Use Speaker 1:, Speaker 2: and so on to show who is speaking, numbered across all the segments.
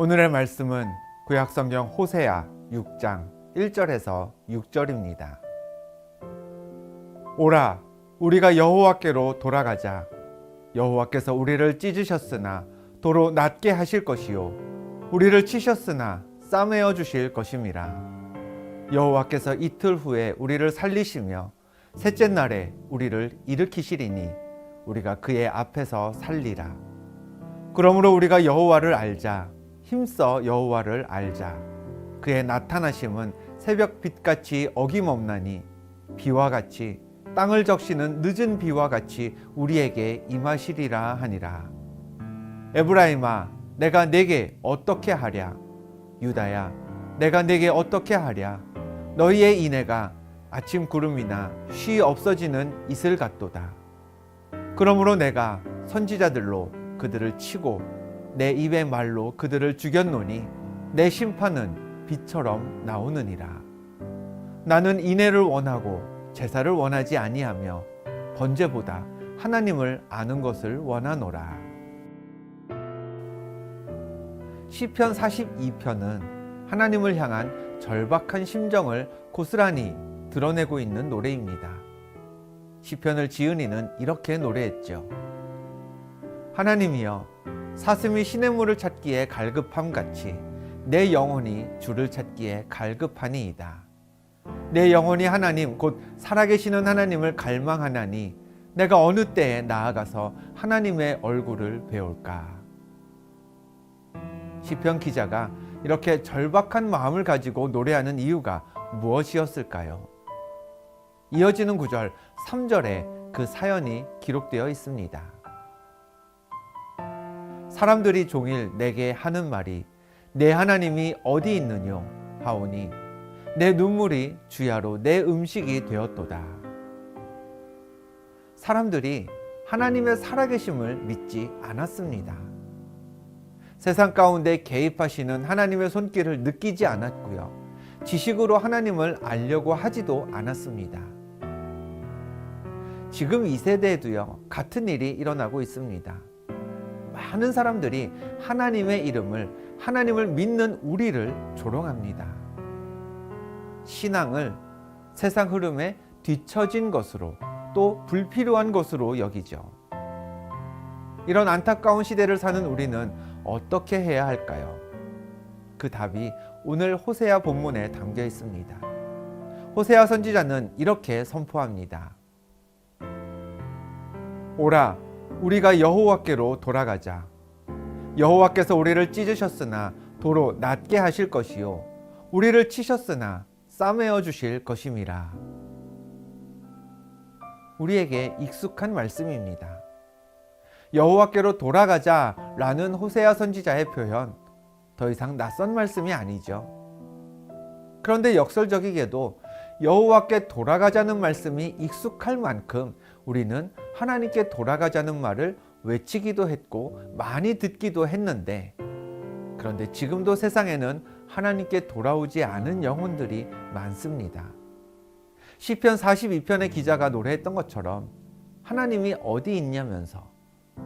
Speaker 1: 오늘의 말씀은 구약성경 호세아 6장 1절에서 6절입니다. 오라 우리가 여호와께로 돌아가자. 여호와께서 우리를 찢으셨으나 도로 낫게 하실 것이요. 우리를 치셨으나 싸매어 주실 것임이라. 여호와께서 이틀 후에 우리를 살리시며 셋째 날에 우리를 일으키시리니 우리가 그의 앞에서 살리라. 그러므로 우리가 여호와를 알자 힘써 여호와를 알자. 그의 나타나심은 새벽 빛같이 어김없나니 비와 같이 땅을 적시는 늦은 비와 같이 우리에게 임하시리라 하니라. 에브라임아 내가 내게 어떻게 하랴? 유다야 내가 내게 어떻게 하랴? 너희의 인애가 아침 구름이나 쉬 없어지는 이슬 같도다. 그러므로 내가 선지자들로 그들을 치고 내 입의 말로 그들을 죽였노니 내 심판은 빛처럼 나오느니라 나는 인애를 원하고 제사를 원하지 아니하며 번제보다 하나님을 아는 것을 원하노라 시편 42편은 하나님을 향한 절박한 심정을 고스란히 드러내고 있는 노래입니다. 시편을 지은 이는 이렇게 노래했죠. 하나님이여 사슴이 시냇물을 찾기에 갈급함 같이 내 영혼이 주를 찾기에 갈급하니이다. 내 영혼이 하나님 곧 살아계시는 하나님을 갈망하나니 내가 어느 때에 나아가서 하나님의 얼굴을 배울까? 시편 기자가 이렇게 절박한 마음을 가지고 노래하는 이유가 무엇이었을까요? 이어지는 구절 3절에 그 사연이 기록되어 있습니다. 사람들이 종일 내게 하는 말이 내 하나님이 어디 있느뇨 하오니 내 눈물이 주야로 내 음식이 되었도다. 사람들이 하나님의 살아계심을 믿지 않았습니다. 세상 가운데 개입하시는 하나님의 손길을 느끼지 않았고요. 지식으로 하나님을 알려고 하지도 않았습니다. 지금 이 세대에도요, 같은 일이 일어나고 있습니다. 많은 사람들이 하나님의 이름을, 하나님을 믿는 우리를 조롱합니다. 신앙을 세상 흐름에 뒤처진 것으로 또 불필요한 것으로 여기죠. 이런 안타까운 시대를 사는 우리는 어떻게 해야 할까요? 그 답이 오늘 호세아 본문에 담겨 있습니다. 호세아 선지자는 이렇게 선포합니다. 오라, 우리가 여호와께로 돌아가자. 여호와께서 우리를 찢으셨으나 도로 낫게 하실 것이요, 우리를 치셨으나 싸매어 주실 것임이라. 우리에게 익숙한 말씀입니다. 여호와께로 돌아가자라는 호세아 선지자의 표현 더 이상 낯선 말씀이 아니죠. 그런데 역설적이게도 여호와께 돌아가자는 말씀이 익숙할 만큼 우리는 하나님께 돌아가자는 말을 외치기도 했고 많이 듣기도 했는데 그런데 지금도 세상에는 하나님께 돌아오지 않은 영혼들이 많습니다. 시편 42편의 기자가 노래했던 것처럼 하나님이 어디 있냐면서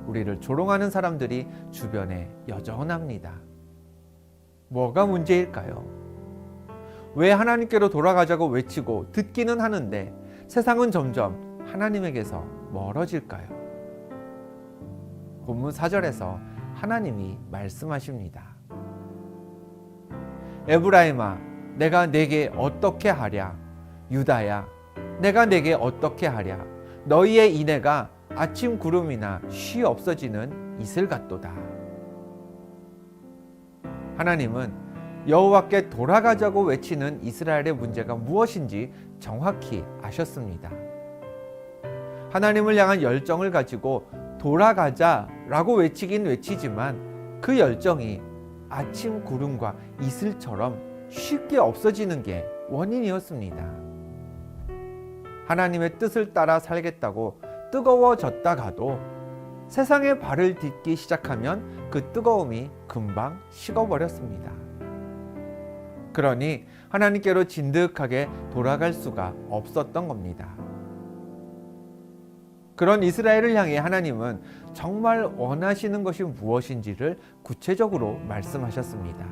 Speaker 1: 우리를 조롱하는 사람들이 주변에 여전합니다. 뭐가 문제일까요? 왜 하나님께로 돌아가자고 외치고 듣기는 하는데 세상은 점점 하나님에게서 멀어질까요? 본문 4절에서 하나님이 말씀하십니다. 에브라임아, 내가 내게 어떻게 하랴? 유다야, 내가 내게 어떻게 하랴? 너희의 인애가 아침 구름이나 쉬 없어지는 이슬 같도다. 하나님은 여호와께 돌아가자고 외치는 이스라엘의 문제가 무엇인지 정확히 아셨습니다. 하나님을 향한 열정을 가지고 돌아가자라고 외치긴 외치지만 그 열정이 아침 구름과 이슬처럼 쉽게 없어지는 게 원인이었습니다. 하나님의 뜻을 따라 살겠다고 뜨거워졌다가도 세상의 발을 딛기 시작하면 그 뜨거움이 금방 식어버렸습니다. 그러니 하나님께로 진득하게 돌아갈 수가 없었던 겁니다. 그런 이스라엘을 향해 하나님은 정말 원하시는 것이 무엇인지를 구체적으로 말씀하셨습니다.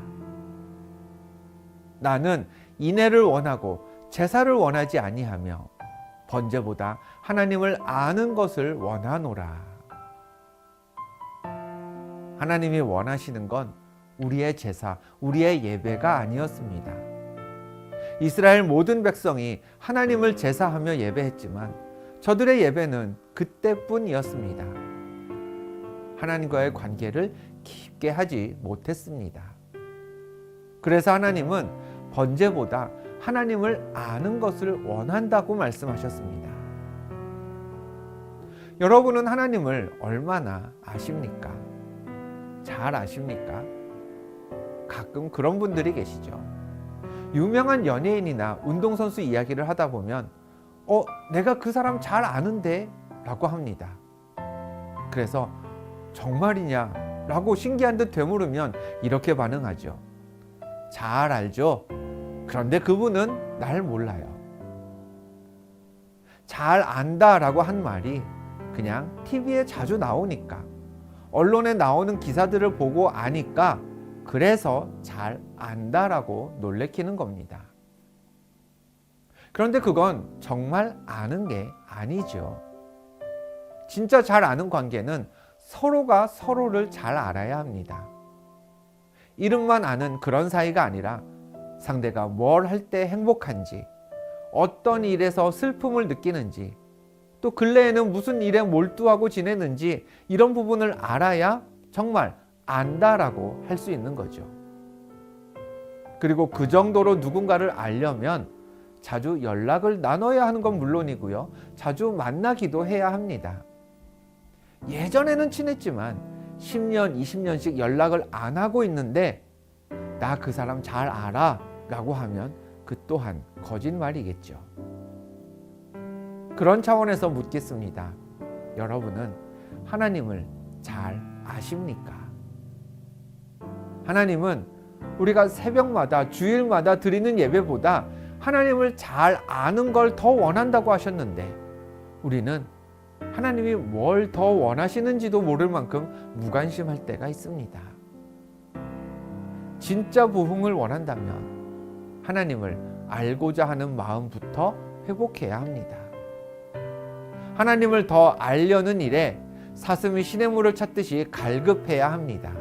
Speaker 1: 나는 인애를 원하고 제사를 원하지 아니하며 번제보다 하나님을 아는 것을 원하노라. 하나님이 원하시는 건 우리의 제사, 우리의 예배가 아니었습니다. 이스라엘 모든 백성이 하나님을 제사하며 예배했지만 저들의 예배는 그때뿐이었습니다. 하나님과의 관계를 깊게 하지 못했습니다. 그래서 하나님은 번제보다 하나님을 아는 것을 원한다고 말씀하셨습니다. 여러분은 하나님을 얼마나 아십니까? 잘 아십니까? 가끔 그런 분들이 계시죠. 유명한 연예인이나 운동선수 이야기를 하다 보면, 어, 내가 그 사람 잘 아는데? 라고 합니다. 그래서, 정말이냐? 라고 신기한 듯 되물으면 이렇게 반응하죠. 잘 알죠? 그런데 그분은 날 몰라요. 잘 안다 라고 한 말이 그냥 TV에 자주 나오니까, 언론에 나오는 기사들을 보고 아니까 그래서 잘 안다라고 놀래키는 겁니다. 그런데 그건 정말 아는 게 아니죠. 진짜 잘 아는 관계는 서로가 서로를 잘 알아야 합니다. 이름만 아는 그런 사이가 아니라 상대가 뭘 할 때 행복한지, 어떤 일에서 슬픔을 느끼는지, 또 근래에는 무슨 일에 몰두하고 지내는지 이런 부분을 알아야 정말 안다라고 할 수 있는 거죠. 그리고 그 정도로 누군가를 알려면 자주 연락을 나눠야 하는 건 물론이고요. 자주 만나기도 해야 합니다. 예전에는 친했지만 10년, 20년씩 연락을 안 하고 있는데 나 그 사람 잘 알아 라고 하면 그 또한 거짓말이겠죠. 그런 차원에서 묻겠습니다. 여러분은 하나님을 잘 아십니까? 하나님은 우리가 새벽마다 주일마다 드리는 예배보다 하나님을 잘 아는 걸 더 원한다고 하셨는데 우리는 하나님이 뭘 더 원하시는지도 모를 만큼 무관심할 때가 있습니다. 진짜 부흥을 원한다면 하나님을 알고자 하는 마음부터 회복해야 합니다. 하나님을 더 알려는 일에 사슴이 시냇물을 찾듯이 갈급해야 합니다.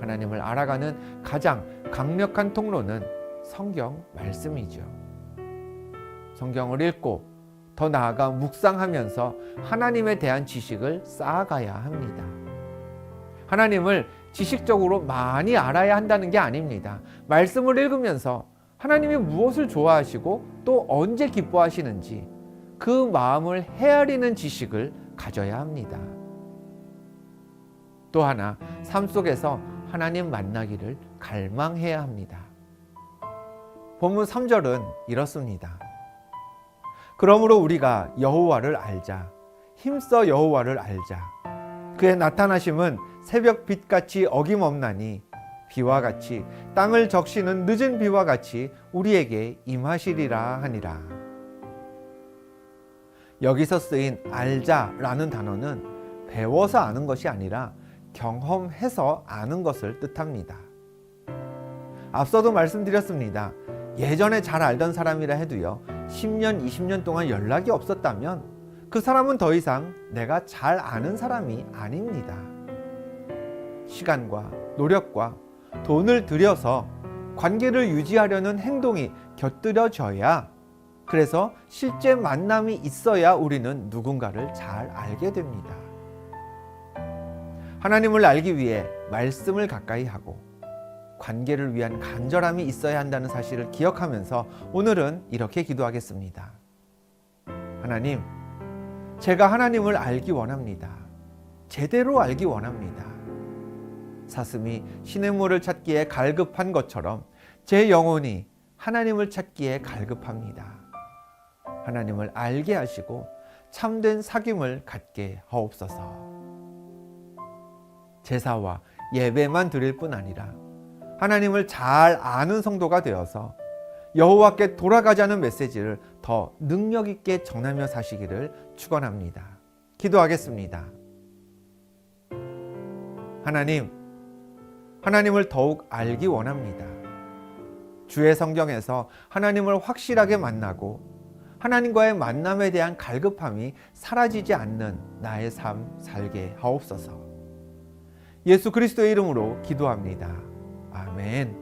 Speaker 1: 하나님을 알아가는 가장 강력한 통로는 성경 말씀이죠. 성경을 읽고 더 나아가 묵상하면서 하나님에 대한 지식을 쌓아가야 합니다. 하나님을 지식적으로 많이 알아야 한다는 게 아닙니다. 말씀을 읽으면서 하나님이 무엇을 좋아하시고 또 언제 기뻐하시는지 그 마음을 헤아리는 지식을 가져야 합니다. 또 하나, 삶 속에서 하나님 만나기를 갈망해야 합니다. 본문 3절은 이렇습니다. 그러므로 우리가 여호와를 알자. 힘써 여호와를 알자. 그의 나타나심은 새벽 빛같이 어김없나니 비와 같이 땅을 적시는 늦은 비와 같이 우리에게 임하시리라 하니라. 여기서 쓰인 알자라는 단어는 배워서 아는 것이 아니라 경험해서 아는 것을 뜻합니다. 앞서도 말씀드렸습니다. 예전에 잘 알던 사람이라 해도요, 10년, 20년 동안 연락이 없었다면 그 사람은 더 이상 내가 잘 아는 사람이 아닙니다. 시간과 노력과 돈을 들여서 관계를 유지하려는 행동이 곁들여져야 그래서 실제 만남이 있어야 우리는 누군가를 잘 알게 됩니다. 하나님을 알기 위해 말씀을 가까이 하고 관계를 위한 간절함이 있어야 한다는 사실을 기억하면서 오늘은 이렇게 기도하겠습니다. 하나님, 제가 하나님을 알기 원합니다. 제대로 알기 원합니다. 사슴이 시냇물을 찾기에 갈급한 것처럼 제 영혼이 하나님을 찾기에 갈급합니다. 하나님을 알게 하시고 참된 사귐을 갖게 하옵소서. 제사와 예배만 드릴 뿐 아니라 하나님을 잘 아는 성도가 되어서 여호와께 돌아가자는 메시지를 더 능력 있게 전하며 사시기를 축원합니다. 기도하겠습니다. 하나님, 하나님을 더욱 알기 원합니다. 주의 성경에서 하나님을 확실하게 만나고 하나님과의 만남에 대한 갈급함이 사라지지 않는 나의 삶 살게 하옵소서. 예수 그리스도의 이름으로 기도합니다. 아멘.